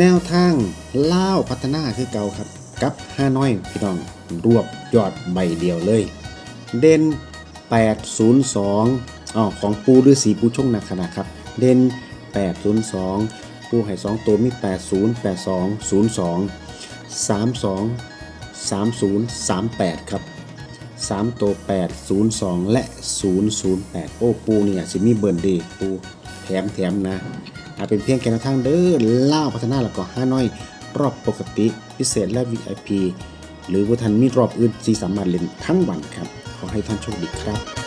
แนวทางเล่าพัฒนาคือเก่าครับ กับห้าน้อยพี่น้องรวบยอดใบเดียวเลย เด่น 802อ๋อของปูฤาษีปูช่งนาคณะครับ เด่น 802 ปูให้2ตัวมี 80 82 02 32 30 38 ครับ 3 ตัว 802 และ 008 โอ้ปูเนี่ยสิมีเบิร์นดีปูแถมแถมนะ อาเป็นเพียงแค่นทางเด้อล่าพัฒนาแล้วก็ห้าน้อย รอบปกติพิเศษและ VIP หรือว่าท่านมีรอบอื่นที่สามารถเล่นทั้งวันครับ ขอให้ท่านโชคดีครับ